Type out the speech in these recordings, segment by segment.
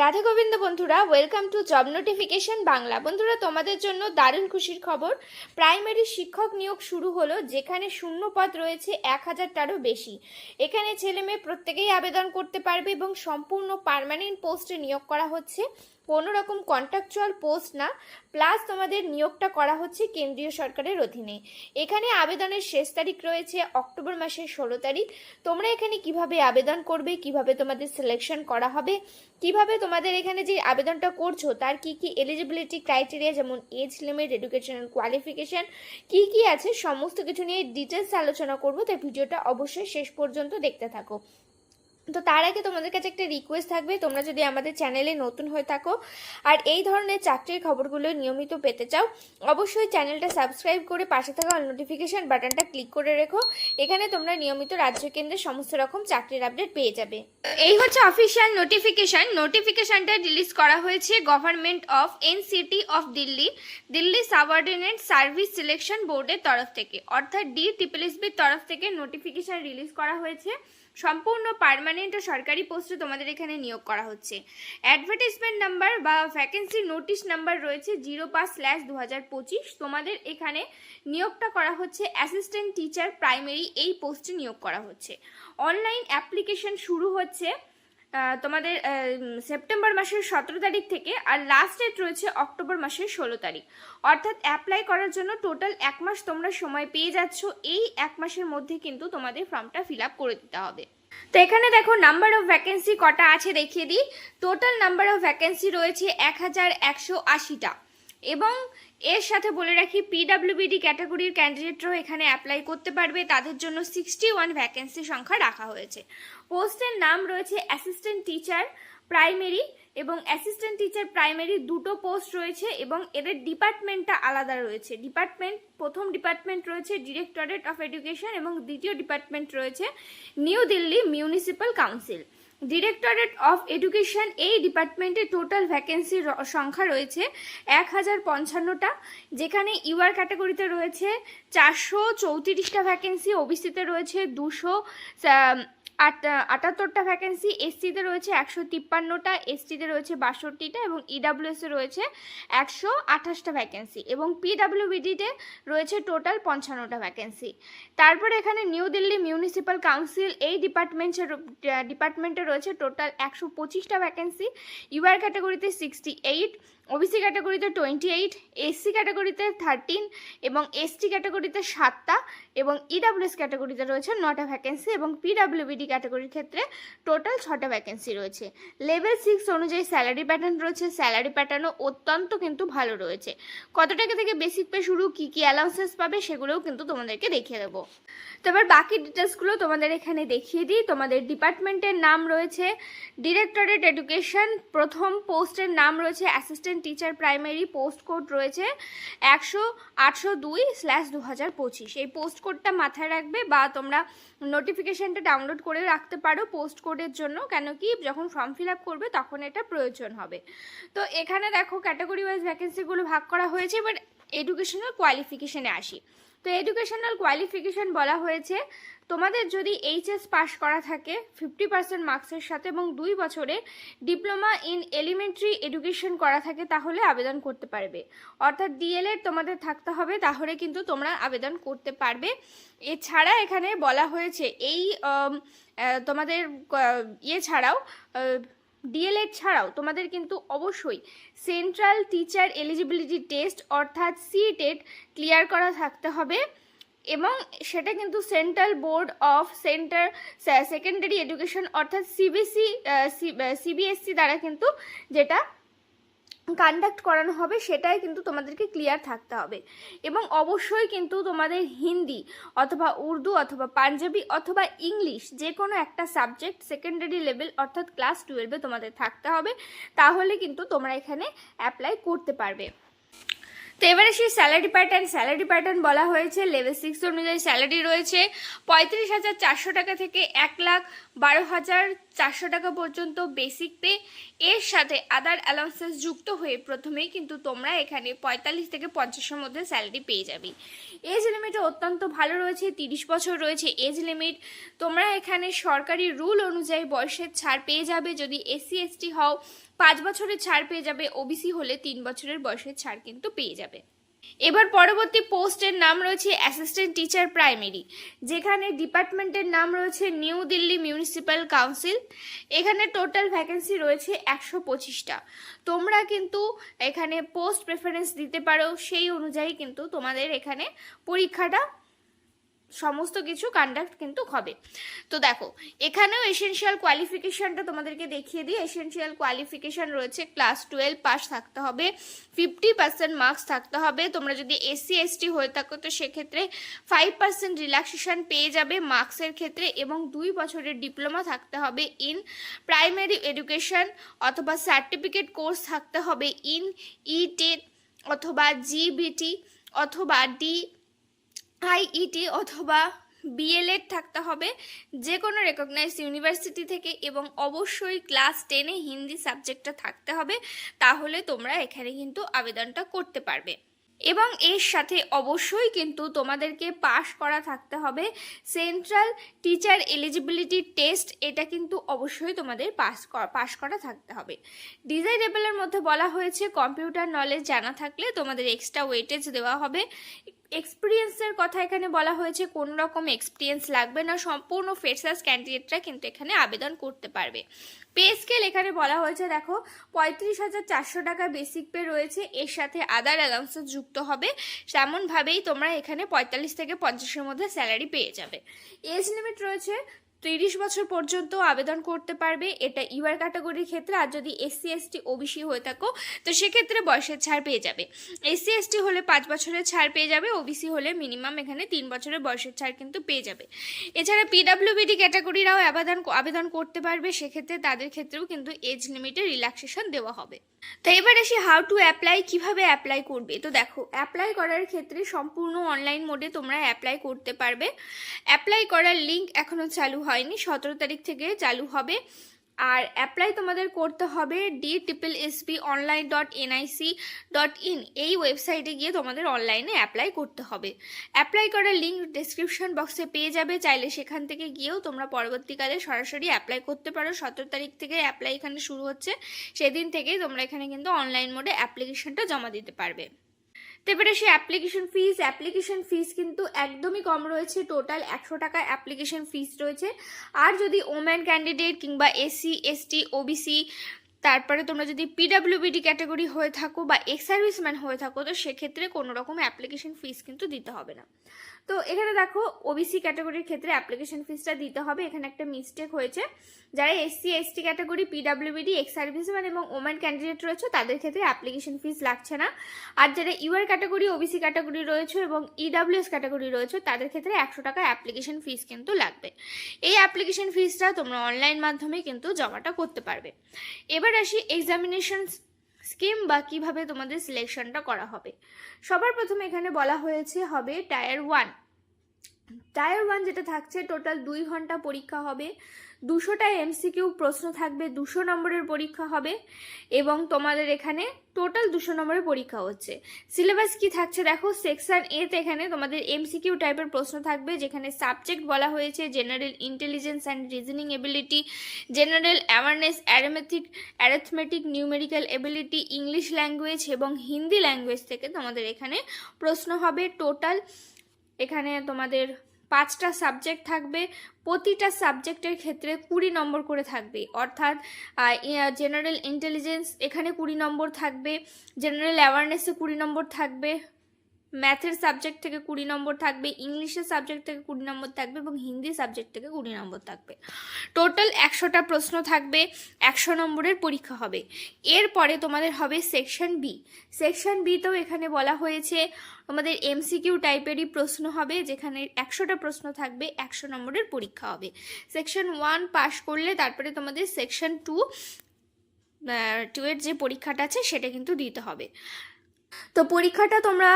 রাধা গোবিন্দ বন্ধুরা welcome to job notification Bangla. বন্ধুরা, তোমাদের জন্য দারুণ খুশির খবর। প্রাইমারি শিক্ষক নিয়োগ শুরু হলো, যেখানে শূন্য পদ রয়েছে, এক হাজারটারও বেশি। এখানে ছেলে মেয়ে প্রত্যেকেই আবেদন করতে পারবে এবং সম্পূর্ণ পারমানেন্ট পোস্টে নিয়োগ করা হচ্ছে। কোনো রকম কন্ট্রাকচুয়াল পোস্ট না প্লাস তোমাদের নিয়োগটা করা হচ্ছে কেন্দ্রীয় সরকারের অধীনে। এখানে আবেদনের শেষ তারিখ রয়েছে অক্টোবর মাসের ষোলো তারিখ। তোমরা এখানে কীভাবে আবেদন করবে, কীভাবে তোমাদের সিলেকশন করা হবে, কীভাবে তোমাদের এখানে যে আবেদনটা করছ, তার কি কি এলিজিবিলিটি ক্রাইটেরিয়া যেমন এজ লিমিট এডুকেশনাল কোয়ালিফিকেশন কি কি আছে, সমস্ত কিছু নিয়ে ডিটেলস আলোচনা করব। তাই ভিডিওটা অবশ্যই শেষ পর্যন্ত দেখতে থাকো। তো তার আগে তোমাদের কাছে একটা রিকোয়েস্ট থাকবে, তোমরা যদি আমাদের চ্যানেলে নতুন হয়ে থাকো আর এই ধরনের চাকরির খবরগুলো নিয়মিত পেতে চাও, অবশ্যই চ্যানেলটা সাবস্ক্রাইব করে পাশে থাকা অল নোটিফিকেশন বাটনটা ক্লিক করে রেখো, এখানে তোমরা নিয়মিত রাজ্য কেন্দ্রের সমস্ত রকম চাকরির আপডেট পেয়ে যাবে। এই হচ্ছে অফিসিয়াল নোটিফিকেশন নোটিফিকেশানটা রিলিজ করা হয়েছে government of NCT of Delhi Delhi subordinate service selection বোর্ডের তরফ থেকে, অর্থাৎ ডি টিপিএসবির তরফ থেকে নোটিফিকেশন রিলিজ করা হয়েছে। সম্পূর্ণ পারমানেন্ট ও সরকারি পোস্টে তোমাদের এখানে নিয়োগ করা হচ্ছে। অ্যাডভার্টাইজমেন্ট নাম্বার বা ভ্যাকেন্সি নোটিশ নাম্বার রয়েছে জিরো পাঁচ স্ল্যাশ দু হাজার পঁচিশ। তোমাদের এখানে নিয়োগটা করা হচ্ছে অ্যাসিস্ট্যান্ট টিচার প্রাইমারি এই পোস্টে নিয়োগ করা হচ্ছে। অনলাইন অ্যাপ্লিকেশন শুরু হচ্ছে তোমাদের সেপ্টেম্বর মাসের সতেরো তারিখ থেকে আর লাস্ট ডেট রয়েছে অক্টোবর মাসের ষোলো তারিখ। অর্থাৎ অ্যাপ্লাই করার জন্য টোটাল এক মাস তোমরা সময় পেয়ে যাচ্ছ। এই এক মাসের মধ্যে কিন্তু তোমাদের ফর্মটা ফিল আপ করে দিতে হবে। তো এখানে দেখো নাম্বার অফ ভ্যাকেন্সি কটা আছে দেখিয়ে দিই। টোটাল নাম্বার অফ ভ্যাকেন্সি রয়েছে এক হাজার একশো আশিটা। এবং এর সাথে বলে রাখি পিডাব্লিউবিডি ক্যাটাগরির ক্যান্ডিডেটরাও এখানে অ্যাপ্লাই করতে পারবে। তাদের জন্য সিক্সটি ওয়ান ভ্যাকেন্সি সংখ্যা রাখা হয়েছে। পোস্টের নাম রয়েছে অ্যাসিস্ট্যান্ট টিচার প্রাইমারি এবং অ্যাসিস্ট্যান্ট টিচার প্রাইমারি দুটো পোস্ট রয়েছে এবং এদের ডিপার্টমেন্টটা আলাদা রয়েছে। ডিপার্টমেন্ট প্রথম ডিপার্টমেন্ট রয়েছে ডিরেক্টরেট অফ এডুকেশন এবং দ্বিতীয় ডিপার্টমেন্ট রয়েছে new Delhi municipal council directorate of education এই ডিপার্টমেন্টে টোটাল ভ্যাকেন্সির সংখ্যা রয়েছে এক হাজার পঞ্চান্নটা, যেখানে ইউআর ক্যাটাগরিতে রয়েছে চারশো চৌত্রিশটা ভ্যাকেন্সি ওবিসিতে রয়েছে দুশো আট, আটাত্তরটা ভ্যাকেন্সি এসসিতে রয়েছে একশো তিপ্পান্নটা এসটিতে রয়েছে বাষট্টিটা এবং ইডাব্লিউএসে রয়েছে একশো আঠাশটা ভ্যাকেন্সি এবং পিডাব্লিউবিডিতে রয়েছে টোটাল পঞ্চান্নটা ভ্যাকেন্সি তারপরে এখানে নিউ দিল্লি মিউনিসিপ্যাল কাউন্সিল এই ডিপার্টমেন্টের ডিপার্টমেন্টে রয়েছে টোটাল একশো পঁচিশটা ভ্যাকেন্সি ইউআর ক্যাটাগরিতে সিক্সটি এইট ওবিসি ক্যাটাগরিতে টোয়েন্টি এইট এসসি ক্যাটাগরিতে থার্টিন এবং এসটি ক্যাটাগরিতে সাতটা এবং ইডাব্লিউএস ক্যাটাগরিতে রয়েছে নটা ভ্যাকেন্সি এবং পিডাব্লিউবিডি ক্যাটাগরির ক্ষেত্রে টোটাল ছটা ভ্যাকেন্সি রয়েছে। লেভেল সিক্স অনুযায়ী স্যালারি প্যাটার্ন রয়েছে। স্যালারি প্যাটার্নও অত্যন্ত কিন্তু ভালো রয়েছে। কত টাকা থেকে বেসিক পে শুরু, কী কী অ্যালাউন্সেস পাবে সেগুলোও কিন্তু তোমাদেরকে দেখিয়ে দেবো। তো এবার বাকি ডিটেলসগুলো তোমাদের এখানে দেখিয়ে দিই। তোমাদের ডিপার্টমেন্টের নাম রয়েছে ডিরেক্টরেট এডুকেশন প্রথম পোস্টের নাম রয়েছে assistant teacher primary post code রয়েছে একশো আটশো দুই স্ল্যাশ দু হাজার পঁচিশ। এই পোস্ট কোডটা মাথায় রাখবে বা তোমরা নোটিফিকেশনটা ডাউনলোড করে রাখতে পারো পোস্ট কোডের জন্য। কেন কি যখন ফর্ম ফিল আপ করবে তখন এটা প্রয়োজন হবে। তো এখানে দেখো ক্যাটাগরি ওয়াইজ ভ্যাকেন্সিগুলো ভাগ করা হয়েছে, এবার এডুকেশনাল কোয়ালিফিকেশনে আসি। তো এডুকেশনাল কোয়ালিফিকেশন বলা হয়েছে। তোমাদের যদি এইচএস পাস করা থাকে ফিফটি পার্সেন্ট মার্কসের সাথে এবং দুই বছরে ডিপ্লোমা ইন এলিমেন্টারি এডুকেশন করা থাকে, তাহলে আবেদন করতে পারবে। অর্থাৎ ডিএলএড তোমাদের থাকতে হবে, তাহলে কিন্তু তোমরা আবেদন করতে পারবে। এছাড়া এখানে বলা হয়েছে, এই তোমাদের ইয়ে ছাড়াও ডিএলএড ছাড়াও তোমাদের কিন্তু অবশ্যই সেন্ট্রাল টিচার এলিজিবিলিটি টেস্ট অর্থাৎ সিটেট ক্লিয়ার করা থাকতে হবে এবং সেটা কিন্তু central board of center secondary education অর্থাৎ সিবিসি সিবিএসসি দ্বারা কিন্তু যেটা কন্ডাক্ট করানো হবে, সেটাই কিন্তু তোমাদেরকে ক্লিয়ার থাকতে হবে। এবং অবশ্যই কিন্তু তোমাদের হিন্দি অথবা উর্দু অথবা পাঞ্জাবি অথবা ইংলিশ যে কোনো একটা সাবজেক্ট সেকেন্ডারি লেভেল অর্থাৎ ক্লাস টুয়েলভে তোমাদের থাকতে হবে। তাহলে কিন্তু তোমরা এখানে অ্যাপ্লাই করতে পারবে। তো এবারে সেই স্যালারি প্যাটার্ন স্যালারি প্যাটার্ন বলা হয়েছে। লেভেল সিক্স অনুযায়ী স্যালারি রয়েছে। পঁয়ত্রিশ হাজার চারশো টাকা থেকে এক লাখ বারো হাজার চারশো টাকা পর্যন্ত বেসিক পে এর সাথে আদার অ্যালাউন্সেস যুক্ত হয়ে প্রথমেই কিন্তু তোমরা এখানে পঁয়তাল্লিশ থেকে পঞ্চাশের মধ্যে স্যালারি পেয়ে যাবে। এজ লিমিটে অত্যন্ত ভালো রয়েছে, তিরিশ বছর রয়েছে। এজ লিমিট তোমরা এখানে সরকারি রুল অনুযায়ী বয়সের ছাড় পেয়ে যাবে। যদি এসসি এসটি হও পাঁচ বছরের ছাড় পেয়ে যাবে ওবিসি হলে তিন বছরের বয়সের ছাড় কিন্তু পেয়ে যাবে। এবার পরবর্তী পোস্টের নাম রয়েছে অ্যাসিস্ট্যান্ট টিচার প্রাইমারি যেখানে ডিপার্টমেন্টের নাম রয়েছে নিউ দিল্লি মিউনিসিপ্যাল কাউন্সিল এখানে টোটাল ভ্যাকেন্সি রয়েছে একশো পঁচিশটা। তোমরা কিন্তু এখানে পোস্ট প্রেফারেন্স দিতে পারো, সেই অনুযায়ী কিন্তু তোমাদের এখানে পরীক্ষাটা সমস্ত কিছু কন্ডাক্ট কিন্তু হবে। তো দেখো, এখানেও এসেনশিয়াল কোয়ালিফিকেশনটা তোমাদেরকে দেখিয়ে দিই। এসেনশিয়াল কোয়ালিফিকেশন রয়েছে ক্লাস টুয়েলভ পাস থাকতে হবে ফিফটি পার্সেন্ট মার্কস থাকতে হবে। তোমরা যদি এসসি এসটি হয়ে থাকো, তো সেক্ষেত্রে ফাইভ পার্সেন্ট রিল্যাক্সেশন পেয়ে যাবে মার্কসের ক্ষেত্রে এবং দুই বছরের ডিপ্লোমা থাকতে হবে ইন প্রাইমারি এডুকেশন অথবা সার্টিফিকেট কোর্স থাকতে হবে ইন ই টেট অথবা জিবিটি অথবা ডি আইইটি অথবা বিএলএড থাকতে হবে যে কোনো রেকগনাইজড ইউনিভার্সিটি থেকে এবং অবশ্যই ক্লাস টেনে হিন্দি সাবজেক্টটা থাকতে হবে, তাহলে তোমরা এখানে কিন্তু আবেদনটা করতে পারবে। এবং এর সাথে অবশ্যই কিন্তু তোমাদেরকে পাশ করা থাকতে হবে। সেন্ট্রাল টিচার এলিজিবিলিটি টেস্ট এটা কিন্তু অবশ্যই তোমাদের পাস পাশ করা থাকতে হবে। ডিজাইরেবলের মধ্যে বলা হয়েছে কম্পিউটার নলেজ জানা থাকলে তোমাদের এক্সট্রা ওয়েটেজ দেওয়া হবে। এক্সপিরিয়েন্সের কথা এখানে বলা হয়েছে, কোন রকম এক্সপিরিয়েন্স লাগবে না, সম্পূর্ণ ফ্রেশার্স ক্যান্ডিডেটরা কিন্তু এখানে আবেদন করতে পারবে। পে স্কেল এখানে বলা হয়েছে, দেখো, পঁয়ত্রিশ হাজার চারশো টাকা বেসিক পে রয়েছে, এর সাথে আদার অ্যালাউন্সেস যুক্ত হবে তেমনভাবেই তোমরা এখানে পঁয়তাল্লিশ থেকে পঞ্চাশের মধ্যে স্যালারি পেয়ে যাবে। এজ লিমিট রয়েছে তিরিশ বছর পর্যন্ত আবেদন করতে পারবে। এটা ইউআর ক্যাটাগরির ক্ষেত্রে, আর যদি এসসি, এসটি, ওবিসি হয়ে থাকো, তো সেক্ষেত্রে বয়সের ছাড় পেয়ে যাবে। এসসি, এসটি হলে পাঁচ বছরের ছাড় পেয়ে যাবে, ওবিসি হলে মিনিমাম এখানে তিন বছরের বয়সের ছাড় কিন্তু পেয়ে যাবে। এছাড়া পিডাব্লিউবিডি ক্যাটাগরিরাও আবেদন আবেদন করতে পারবে, সেক্ষেত্রে তাদের ক্ষেত্রেও কিন্তু এজ লিমিটে রিল্যাক্সেশন দেওয়া হবে। তো এবার আসি হাউ টু অ্যাপ্লাই কীভাবে অ্যাপ্লাই করবে? তো দেখো অ্যাপ্লাই করার ক্ষেত্রে সম্পূর্ণ অনলাইন মোডে তোমরা অ্যাপ্লাই করতে পারবে। অ্যাপ্লাই করার লিঙ্ক এখনও চালু হয়নি, সতেরো তারিখ থেকে চালু হবে। আর অ্যাপ্লাই তোমাদের করতে হবে D triple SB online dot NIC dot in এই ওয়েবসাইটে গিয়ে তোমাদের অনলাইনে অ্যাপ্লাই করতে হবে। অ্যাপ্লাই করার লিঙ্ক ডিসক্রিপশন বক্সে পেয়ে যাবে। চাইলে সেখান থেকে গিয়েও তোমরা পরবর্তীকালে সরাসরি অ্যাপ্লাই করতে পারো। সতেরো তারিখ থেকে অ্যাপ্লাই এখানে শুরু হচ্ছে। সেদিন থেকেই তোমরা এখানে কিন্তু অনলাইন মোডে অ্যাপ্লিকেশনটা জমা দিতে পারবে। তো এবারে সে অ্যাপ্লিকেশন ফিস অ্যাপ্লিকেশন ফিস কিন্তু একদমই কম রয়েছে। টোটাল একশো টাকা অ্যাপ্লিকেশন ফিস রয়েছে। আর যদি ওম্যান ক্যান্ডিডেট কিংবা এসসি এসটি ওবিসি তারপরে তোমরা যদি পিডাব্লিউবিডি ক্যাটাগরি হয়ে থাকো বা এক্স সার্ভিসম্যান হয়ে থাকো, তো সেক্ষেত্রে কোনো রকম অ্যাপ্লিকেশন ফিস কিন্তু দিতে হবে না। তো এখানে দেখো ওবিসি ক্যাটাগরির ক্ষেত্রে অ্যাপ্লিকেশন ফিসটা দিতে হবে। এখানে একটা মিস্টেক হয়েছে। যারা SC ST category PWBD ex serviceman এবং ওম্যান ক্যান্ডিডেট রয়েছে, তাদের ক্ষেত্রে অ্যাপ্লিকেশন ফিস লাগছে না। আর যারা ইউআর ক্যাটাগরি ওবিসি ক্যাটাগরি রয়েছে এবং ইডাব্লিউএস ক্যাটাগরি রয়েছে, তাদের ক্ষেত্রে একশো টাকা অ্যাপ্লিকেশন ফিস কিন্তু লাগবে। এই অ্যাপ্লিকেশন ফিসটা তোমরা অনলাইন মাধ্যমে কিন্তু জমাটা করতে পারবে। এবার আসি এক্সামিনেশন স্কিম বা কীভাবে তোমাদের সিলেকশনটা করা হবে। সবার প্রথমে এখানে বলা হয়েছে হবে টায়ার ওয়ান টায়ার ওয়ান যেটা থাকছে টোটাল দুই ঘণ্টা পরীক্ষা হবে। দুশোটা এমসিকিউ প্রশ্ন থাকবে, দুশো নম্বরের পরীক্ষা হবে এবং তোমাদের এখানে টোটাল দুশো নম্বরের পরীক্ষা হচ্ছে। সিলেবাস কি থাকছে দেখো সেকশন এতে এখানে তোমাদের এমসিকিউ টাইপের প্রশ্ন থাকবে, যেখানে সাবজেক্ট বলা হয়েছে general intelligence and reasoning ability general awareness arithmetic arithmetic numerical ability English language এবং হিন্দি ল্যাঙ্গুয়েজ থেকে তোমাদের এখানে প্রশ্ন হবে। টোটাল এখানে তোমাদের পাঁচটা সাবজেক্ট থাকবে, প্রতিটা সাবজেক্টের ক্ষেত্রে কুড়ি নম্বর করে থাকবে। অর্থাৎ জেনারেল ইন্টেলিজেন্স এখানে কুড়ি নম্বর থাকবে জেনারেল অ্যাওয়ারনেসে কুড়ি নম্বর থাকবে। ম্যাথের সাবজেক্ট থেকে কুড়ি নম্বর থাকবে, ইংলিশের সাবজেক্ট থেকে কুড়ি নম্বর থাকবে এবং হিন্দি সাবজেক্ট থেকে কুড়ি নম্বর থাকবে। টোটাল একশোটা প্রশ্ন থাকবে, একশো নম্বরের পরীক্ষা হবে। এরপরে তোমাদের হবে সেকশন বি সেকশন বিতেও এখানে বলা হয়েছে, তোমাদের এমসিকিউ টাইপেরই প্রশ্ন হবে, যেখানে একশোটা প্রশ্ন থাকবে, একশো নম্বরের পরীক্ষা হবে। সেকশন ওয়ান পাশ করলে তারপরে তোমাদের সেকশন টু টু এর যে পরীক্ষাটা আছে, সেটা কিন্তু দিতে হবে। তো পরীক্ষাটা তোমরা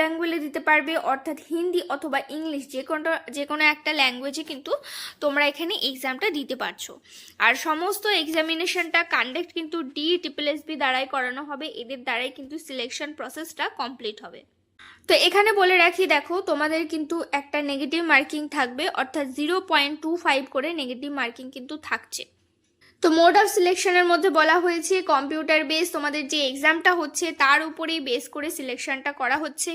ল্যাঙ্গুয়েজে দিতে পারবে, অর্থাৎ হিন্দি অথবা ইংলিশ, যে কোনো যে কোনো একটা ল্যাঙ্গুয়েজে কিন্তু তোমরা এখানে এক্সামটা দিতে পারছ। আর সমস্ত এক্সামিনেশনটা কন্ডাক্ট কিন্তু ডি ট্রিপল এসবি দ্বারাই করানো হবে। এদের দ্বারাই কিন্তু সিলেকশন প্রসেসটা কমপ্লিট হবে। তো এখানে বলে রাখি, দেখো, তোমাদের কিন্তু একটা নেগেটিভ মার্কিং থাকবে, অর্থাৎ জিরো পয়েন্ট টু ফাইভ করে নেগেটিভ মার্কিং কিন্তু থাকছে। তো মোড অফ সিলেকশনের মধ্যে বলা হয়েছে কম্পিউটার বেস তোমাদের যে এক্সামটা হচ্ছে তার উপরেই বেস করে সিলেকশনটা করা হচ্ছে।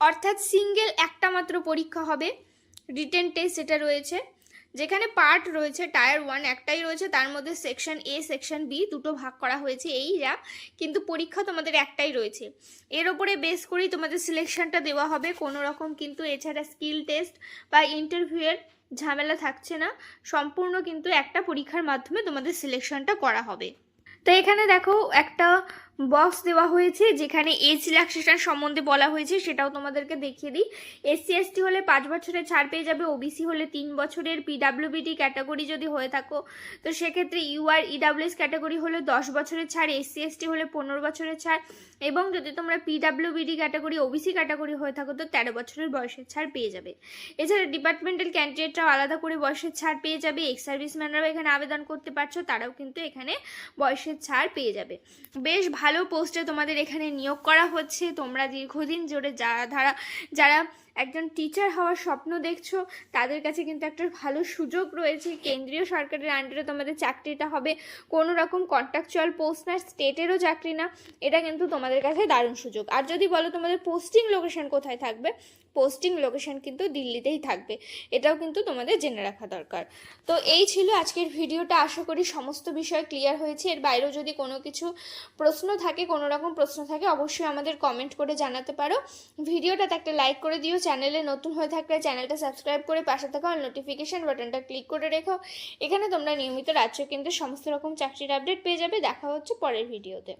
অর্থাৎ সিঙ্গেল একটা মাত্র পরীক্ষা হবে। রিটেন টেস্ট যেটা রয়েছে যেখানে পার্ট রয়েছে টায়ার ওয়ান একটাই রয়েছে, তার মধ্যে সেকশন এ সেকশন বি দুটো ভাগ করা হয়েছে এই যা কিন্তু পরীক্ষা তোমাদের একটাই রয়েছে। এর ওপরে বেস করেই তোমাদের সিলেকশনটা দেওয়া হবে, কোনো রকম কিন্তু এছাড়া স্কিল টেস্ট বা ইন্টারভিউয়ের ঝামেলা থাকছে না, সম্পূর্ণ কিন্তু একটা পরীক্ষার মাধ্যমে তোমাদের সিলেকশনটা করা হবে। তো এখানে দেখো একটা বক্স দেওয়া হয়েছে, যেখানে এজ রিল্যাক্সেশন সম্বন্ধে বলা হয়েছে, সেটাও তোমাদেরকে দেখিয়ে দিই। এসসি এসটি হলে পাঁচ বছরের ছাড় পেয়ে যাবে ওবিসি হলে তিন বছরের পিডাব্লিউবিডি ক্যাটাগরি যদি হয়ে থাকো, তো সেক্ষেত্রে ইউআর ইডাব্লিউএস ক্যাটাগরি হলে দশ বছরের ছাড় এসসি এসটি হলে পনেরো বছরের ছাড়, এবং যদি তোমরা পিডাব্লিউবিডি ক্যাটাগরি ওবিসি ক্যাটাগরি হয়ে থাকো, তো তেরো বছরের বয়সের ছাড় পেয়ে যাবে। এছাড়া ডিপার্টমেন্টাল ক্যান্ডিডেটরাও আলাদা করে বয়সের ছাড় পেয়ে যাবে এক্স সার্ভিসম্যানরাও এখানে আবেদন করতে পারছ, তারাও কিন্তু এখানে বয়সের ছাড় পেয়ে যাবে। বেশ ভালো পোস্টে তোমাদের এখানে নিয়োগ করা হচ্ছে। তোমরা দীর্ঘদিন জোরে যারা ধারা যারা একজন টিচার হওয়ার স্বপ্ন দেখছ, তাদের কাছে কিন্তু একটা ভালো সুযোগ রয়েছে। কেন্দ্রীয় সরকারের আন্ডারে তোমাদের চাকরিটা হবে, কোনো রকম কন্ট্রাকচুয়াল পোস্ট না স্টেটেরও চাকরি না, এটা কিন্তু তোমাদের কাছে দারুণ সুযোগ। আর যদি বলো তোমাদের পোস্টিং লোকেশন কোথায় থাকবে পোস্টিং লোকেশন কিন্তু দিল্লিতেই থাকবে, এটাও কিন্তু তোমাদের জেনে রাখা দরকার। তো এই ছিল আজকের ভিডিওটা, আশা করি সমস্ত বিষয় ক্লিয়ার হয়েছে। এর বাইরেও যদি কোনো কিছু প্রশ্ন থাকে, কোনো রকম প্রশ্ন থাকে, অবশ্যই আমাদের কমেন্ট করে জানাতে পারো। ভিডিওটাতে একটা লাইক করে দিও চ্যানেলে নতুন হয়ে থাকলে চ্যানেলটা সাবস্ক্রাইব করে পাশে থাকা নোটিফিকেশান বাটনটা ক্লিক করে রেখো। এখানে তোমরা নিয়মিত রাজ্য কিন্তু সমস্ত রকম চাকরির আপডেট পেয়ে যাবে। দেখা হচ্ছে পরের ভিডিওতে